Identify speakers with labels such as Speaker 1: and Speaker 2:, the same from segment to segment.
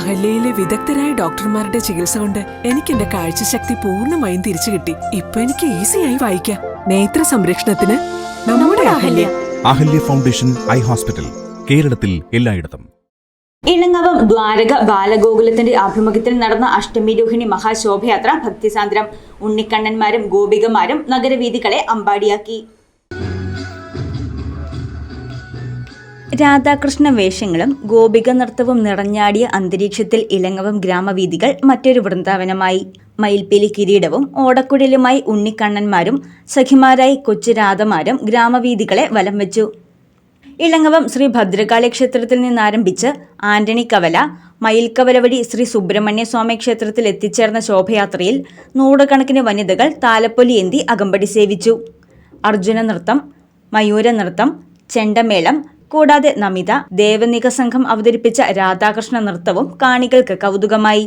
Speaker 1: അഹല്യയിലെ വിദഗ്ധരായ ഡോക്ടർമാരുടെ ചികിത്സ കൊണ്ട് എനിക്ക് എന്റെ കാഴ്ചശക്തി പൂർണമായും തിരിച്ചു കിട്ടി. ഇപ്പൊ എനിക്ക് ഈസിയായി വായിക്കാം. നേത്ര സംരക്ഷണത്തിന് നമ്മുടെ Ahalya.
Speaker 2: Ahalya foundation eye hospital കേരളത്തിൽ എല്ലായിടത്തും.
Speaker 3: ഇണങ്ങവം ദ്വാരക ബാലഗോകുലത്തിന്റെ ആഭിമുഖ്യത്തിൽ നടന്ന അഷ്ടമി രോഹിണി മഹാശോഭയാത്ര ഭക്തിസാന്ദ്രം ഉണ്ണിക്കണ്ണന്മാരും ഗോപികമാരും നഗരവീഥികളെ അമ്പാടിയാക്കി. രാധാകൃഷ്ണ വേഷങ്ങളും ഗോപിക നൃത്തവും നിറഞ്ഞാടിയ അന്തരീക്ഷത്തിൽ ഇളങ്ങവം ഗ്രാമവീഥികൾ മറ്റൊരു വൃന്ദാവനമായി. മയിൽപ്പിലി കിരീടവും ഓടക്കുഴലുമായി ഉണ്ണിക്കണ്ണന്മാരും സഖിമാരായി കൊച്ചു രാധമാരും ഗ്രാമവീഥികളെ വലം വെച്ചു. ഇളങ്ങവം ശ്രീ ഭദ്രകാളി ക്ഷേത്രത്തിൽ നിന്നാരംഭിച്ച് ആന്റണി കവല മയിൽക്കവല വഴി ശ്രീ സുബ്രഹ്മണ്യ സ്വാമി ക്ഷേത്രത്തിൽ എത്തിച്ചേർന്ന ശോഭയാത്രയിൽ നൂറുകണക്കിന് വനിതകൾ താലപ്പൊലി എന്തി അകമ്പടി സേവിച്ചു. അർജുന നൃത്തം മയൂര നൃത്തം ചെണ്ടമേളം കൂടാതെ നമിത ദേവനിക സംഘം അവതരിപ്പിച്ച രാധാകൃഷ്ണ നൃത്തവും കാണികൾക്ക് കൗതുകമായി.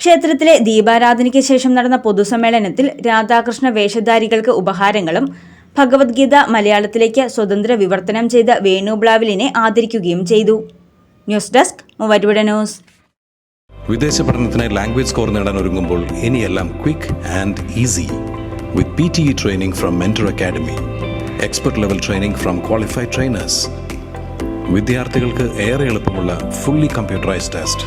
Speaker 3: ക്ഷേത്രത്തിലെ ദീപാരാധനയ്ക്ക് ശേഷം നടന്ന പൊതുസമ്മേളനത്തിൽ രാധാകൃഷ്ണ വേഷധാരികൾക്ക് ഉപഹാരങ്ങളും ഭഗവത്ഗീത മലയാളത്തിലേക്ക് സ്വതന്ത്ര വിവർത്തനം ചെയ്ത വേണുബ്ലാവിലിനെ ആദരിക്കുകയും ചെയ്തു. News desk Muvattupuzha news.
Speaker 4: വിദേശ പഠനത്തിനായി ലാംഗ്വേജ് സ്കോർ നേടാൻ ഒരുങ്ങുമ്പോൾ ഇനിയെല്ലാം quick and easy with P T E training from Mentor academy expert level training from qualified trainers. വിദ്യാർത്ഥികൾക്ക് ഏറെ എളുപ്പമുള്ള ഫുള്ളി കമ്പ്യൂട്ടറൈസ്ഡ് ടെസ്റ്റ്.